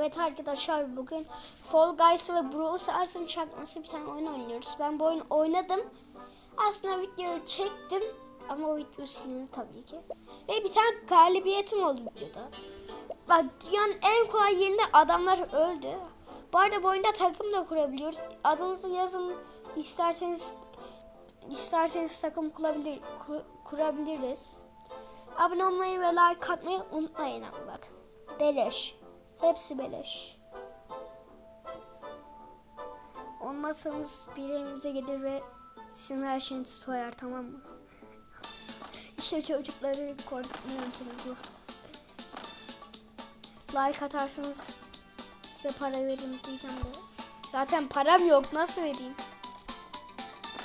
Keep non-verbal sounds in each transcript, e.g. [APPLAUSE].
Evet arkadaşlar bugün Fall Guys ve Brawl Stars'ın çakması bir tane oyun oynuyoruz. Ben bu oyunu oynadım. Aslında videoyu çektim ama o video silindi tabii ki. Ve bir tane galibiyetim oldu videoda. Bak dünyanın en kolay yerinde adamlar öldü. Bu arada bu oyunda takım da kurabiliyoruz. Adınızı yazın isterseniz isterseniz takım kurabilir, kur- kurabiliriz. Abone olmayı ve like atmayı unutmayın ama bak. Beleş. Hepsi beleş. Olmazsanız biri evinize gelir ve sizin her şeyinizi soyar tamam mı? [LAUGHS] İşte çocukları korkutma yöntemi bu. Like atarsanız size para veririm diyeceğim de. Zaten param yok nasıl vereyim?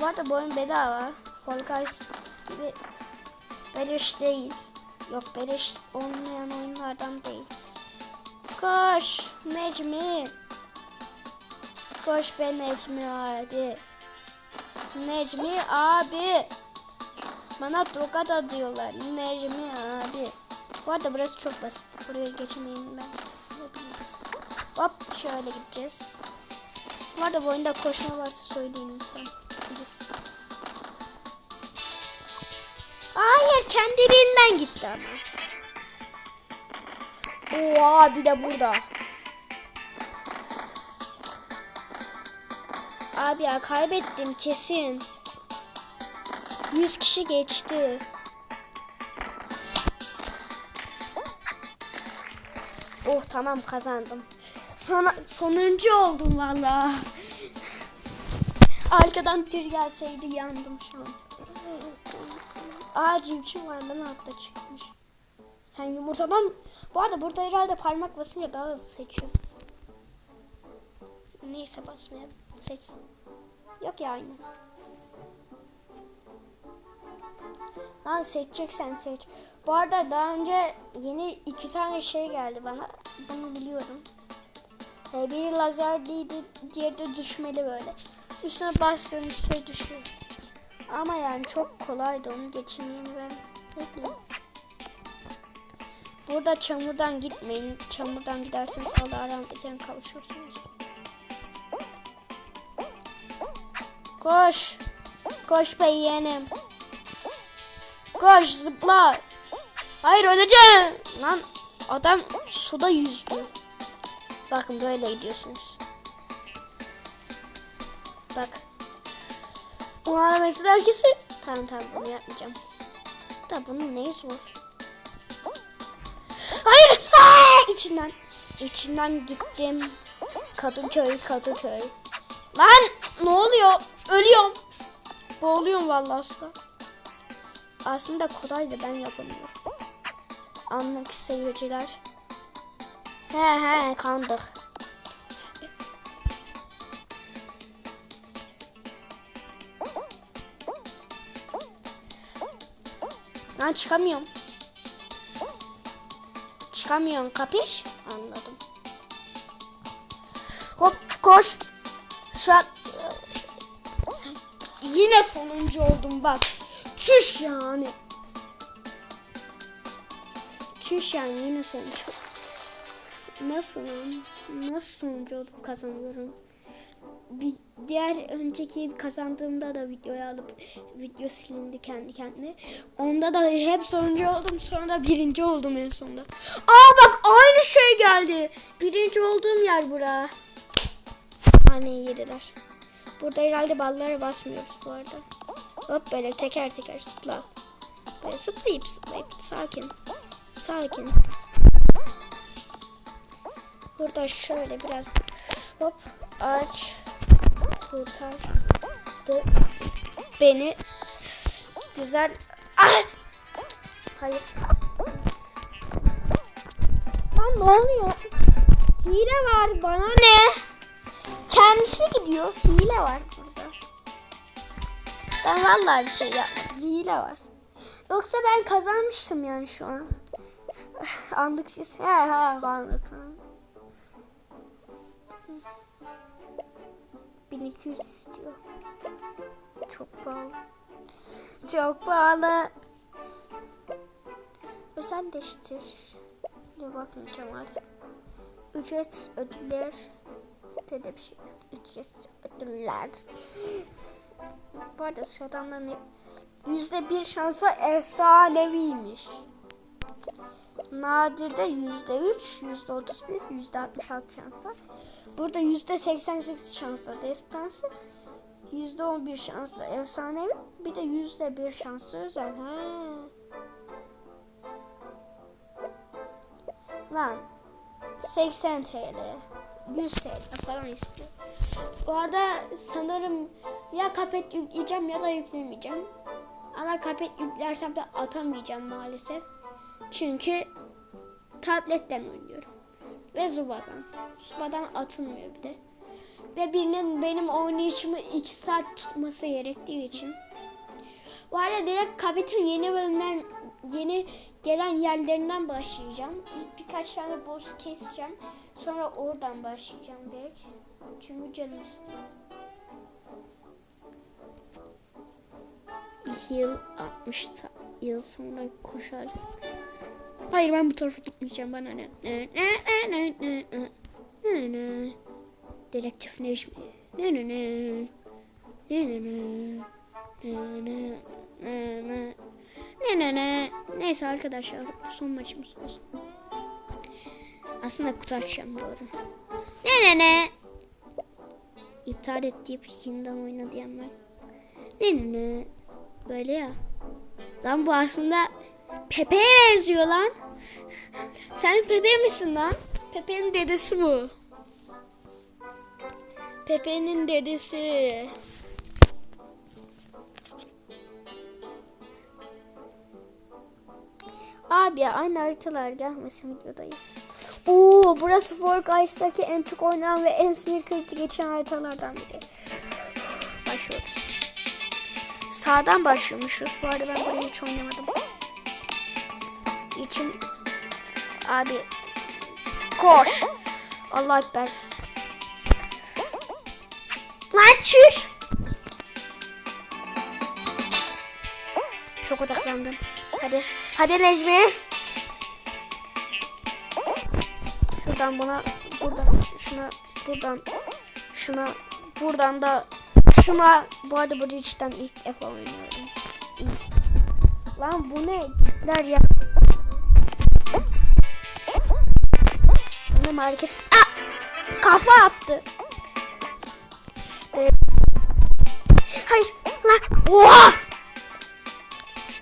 Bu arada bu oyun bedava. Fall Guys gibi beleş değil. Yok beleş olmayan oyunlardan değil. Koş Necmi. Koş be Necmi abi. Necmi abi. Bana tokat atıyorlar. Necmi abi. Bu arada burası çok basit. Buraya geçemeyim ben. Hop şöyle gideceğiz. Bu arada bu oyunda koşma varsa söyleyin lütfen. Please. Hayır kendiliğinden gitti ama. Oha bir de burada. Abi ya kaybettim kesin. 100 kişi geçti. Oh tamam kazandım. Sana sonuncu oldum valla. Arkadan tir gelseydi yandım şu an. Aa civciv var lan altta çıkmış. Sen yumurtadan... Bu arada burada herhalde parmak basınca daha hızlı seçiyor. Neyse basmayalım. Seçsin. Yok ya aynı. Lan seçeceksen seç. Bu arada daha önce yeni iki tane şey geldi bana. Bunu biliyorum. Ee, biri lazer değildi, diğeri de düşmeli böyle. Üstüne bastığın şey düşüyor. Ama yani çok kolaydı onu geçirmeyeyim ben. Ne diyeyim? Burada çamurdan gitmeyin. Çamurdan giderseniz Allah'a rahmetine kavuşursunuz. Koş. Koş be yeğenim. Koş zıpla. Hayır öleceğim. Lan adam suda yüzdü. Bakın böyle gidiyorsunuz. Bak. Umarım mesela herkesi. Tamam tamam bunu yapmayacağım. Da bunun neyi zor? Aa, içinden. İçinden gittim. Kadıköy, Kadıköy. Lan ne oluyor? Ölüyorum. Boğuluyorum vallahi asla. Aslında kolaydı ben yapamıyorum. Anlık seyirciler. He he kandık. Lan çıkamıyorum. Çıkamıyorum kapış? Anladım. Hop koş. Şu an yine sonuncu oldum bak. Çüş yani. Çüş yani yine sonuncu. Nasıl lan? Nasıl sonuncu olup kazanıyorum? Bir diğer önceki kazandığımda da videoyu alıp video silindi kendi kendine. Onda da hep sonuncu oldum. Sonra da birinci oldum en sonunda. Aa bak aynı şey geldi. Birinci olduğum yer bura. Haneyi yediler. Burada herhalde ballara basmıyoruz bu arada. Hop böyle teker teker zıpla. Böyle zıplayıp zıplayıp sakin. Sakin. Burada şöyle biraz hop aç kurtardı beni güzel ah! hayır. Lan ne oluyor? Hile var bana ne? Kendisi gidiyor. Hile var burada. Ben vallahi bir şey yapmadım hile var. Yoksa ben kazanmıştım yani şu an. Anlık siz he he anlık 1200 istiyor. Çok pahalı. Çok pahalı. Özelleştir. Ne bakmayacağım artık. ücret ödüller de bir şey yok. Ücret ödüller. Bu arada şu adamların yüzde bir şansı efsaneviymiş. Nadir'de yüzde üç, yüzde otuz bir, yüzde altmış altı şansla. Burada yüzde seksen sekiz şansla destansı. Yüzde on bir şansla efsanevi. Bir de yüzde bir şansla özel. Ha. Lan 80 TL 100 TL falan istiyor. Bu arada sanırım ya kapet yükleyeceğim ya da yüklemeyeceğim. Ama kapet yüklersem de atamayacağım maalesef. Çünkü tabletten oynuyorum. Ve Zuba'dan. Zuba'dan atılmıyor bir de. Ve birinin benim oynayışımı 2 saat tutması gerektiği için. Bu arada direkt Kapet'in yeni bölümler yeni gelen yerlerinden başlayacağım. İlk birkaç tane boss keseceğim. Sonra oradan başlayacağım direkt. Çünkü canım istiyor. 2 yıl 60 ta- yıl sonra koşar. Hayır ben bu tarafa gitmeyeceğim bana ne. Dedektif Necmi. Ne ne ne. Ne ne ne. Ne ne ne ne. Ne ne ne. Neyse arkadaşlar son maçımız olsun. Aslında kutu açacağım doğru. Ne ne ne. İptal et deyip yeniden oyna diyen. Ne ne ne. Böyle ya. Lan bu aslında Pepe'ye benziyor lan. Sen Pepe misin lan? Pepe'nin dedesi bu. Pepe'nin dedesi. Abi ya aynı haritalar gelmesin videodayız. Oo burası Fall Guys'taki en çok oynanan ve en sinir krizi geçen haritalardan biri. Başlıyoruz. Sağdan başlıyormuşuz. Bu arada ben burayı hiç oynamadım. İçim abi koş. Allah ekber. Lan çüş. Çok odaklandım. Hadi. Hadi Necmi. Şuradan buna, buradan şuna, buradan şuna, buradan da şuna. Bu arada bu içten ilk defa oynuyorum. Lan bu ne? Der ya. Benim hareket. Ah! Kafa attı. Ee, Hayır. Lan. Oha!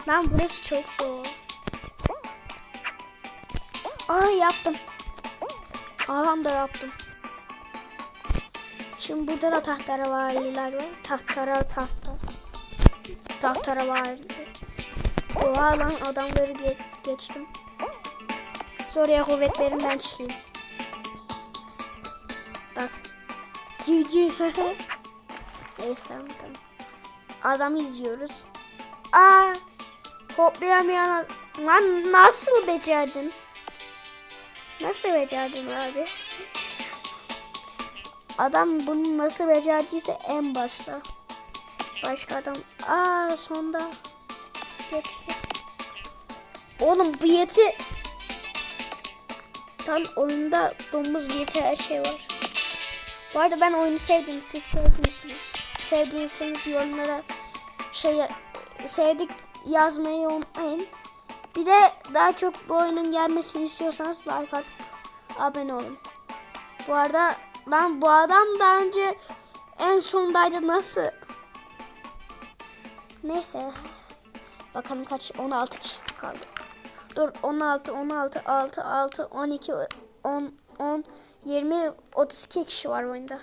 Lan burası çok zor. Aa yaptım. Ağam da yaptım. Şimdi burada da tahtara valiler var. Tahtara tahta. Tahtara valiler. Oha lan adamları ge geçtim. Sonra kuvvetlerinden çıkayım. Cici. [LAUGHS] Neyse tamam. Adamı izliyoruz. Aa, hoplayamayan lan nasıl becerdin? Nasıl becerdin abi? Adam bunu nasıl becerdiyse en başta. Başka adam. Aa sonda geçti. Oğlum bu yeti Tam oyunda domuz yeti her şey var. Bu arada ben oyunu sevdim. Siz sevdiniz mi? Sevdiyseniz yorumlara şey sevdik yazmayı unutmayın. Bir de daha çok bu oyunun gelmesini istiyorsanız like atıp abone olun. Bu arada lan bu adam daha önce en sondaydı nasıl? Neyse. Bakalım kaç 16 kişi kaldı. Dur 16 16 6 6 12 10 10 20 32 kişi var oyunda.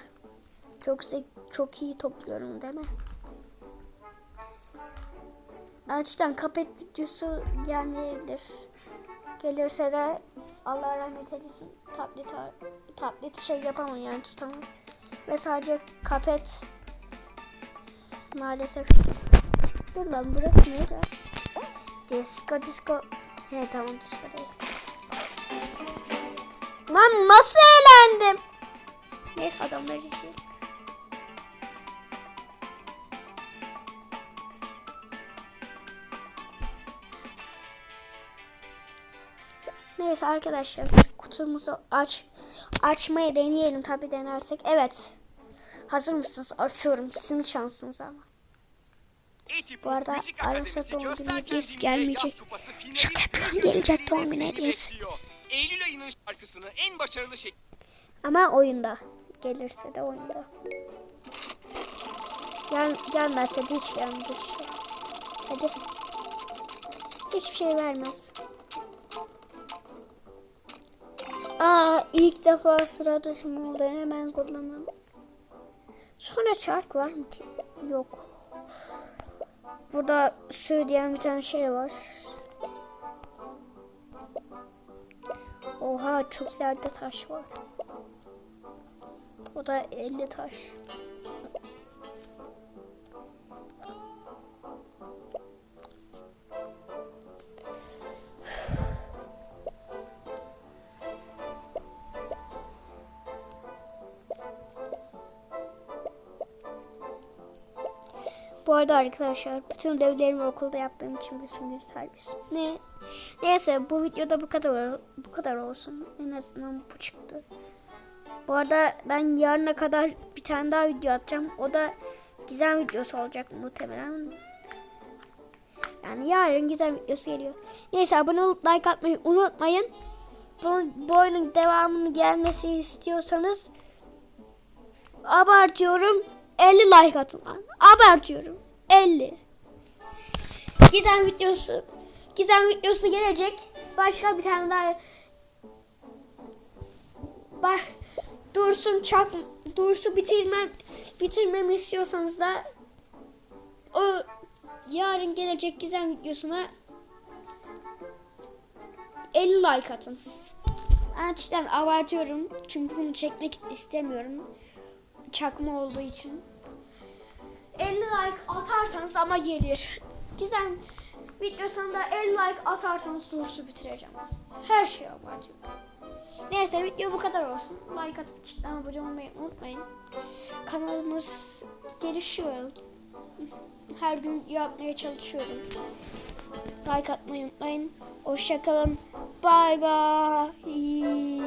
Çok çok iyi topluyorum değil mi? Gerçekten kapet videosu gelmeyebilir. Gelirse de Allah rahmet eylesin tablet tablet şey yapamam yani tutamam. Ve sadece kapet maalesef. Dur lan burası neydi? Disco disco. He tamam disco değil. Lan nasıl eğlendim? Neyse adamları izliyorum. Neyse arkadaşlar kutumuzu aç açmaya deneyelim tabi denersek. Evet. Hazır mısınız? Açıyorum. Sizin şansınız ama. Bu arada arasa doğum günü hediyesi gelmeyecek. Şaka yapıyorum. Gelecek doğum günü hediyesi. Eylül ayının şarkısını en başarılı şekilde Ama oyunda. Gelirse de oyunda. Gel, gelmezse de hiç gelmeyecek. Hadi. Hiçbir şey vermez. Aa ilk defa sıra dışı oldu. Hemen kullanalım. Sonra çark var mı ki? Yok. Burada su diyen bir tane şey var. Oha çok ileride taş var. O da 50 taş. Arada arkadaşlar bütün ödevlerimi okulda yaptığım için bütün terbiyesi. Ne? Neyse bu videoda bu kadar bu kadar olsun. En azından bu çıktı. Bu arada ben yarına kadar bir tane daha video atacağım. O da gizem videosu olacak muhtemelen. Yani yarın gizem videosu geliyor. Neyse abone olup like atmayı unutmayın. Bu, bu oyunun devamını gelmesi istiyorsanız abartıyorum 50 like atın. Abartıyorum 50. Gizem videosu Gizem videosu gelecek. Başka bir tane daha Bak Dursun çak Dursu bitirmem bitirmemi istiyorsanız da o yarın gelecek gizem videosuna 50 like atın. Cidden abartıyorum. Çünkü bunu çekmek istemiyorum. Çakma olduğu için. 50 like atarsanız ama gelir. Gizem videosuna da 50 like atarsanız Dursu bitireceğim. Her şeyi abartıyorum. Neyse video bu kadar olsun. Like atıp cidden abone olmayı unutmayın. Kanalımız gelişiyor. Her gün yapmaya çalışıyorum. Like atmayı unutmayın. Hoşçakalın. Bye bye.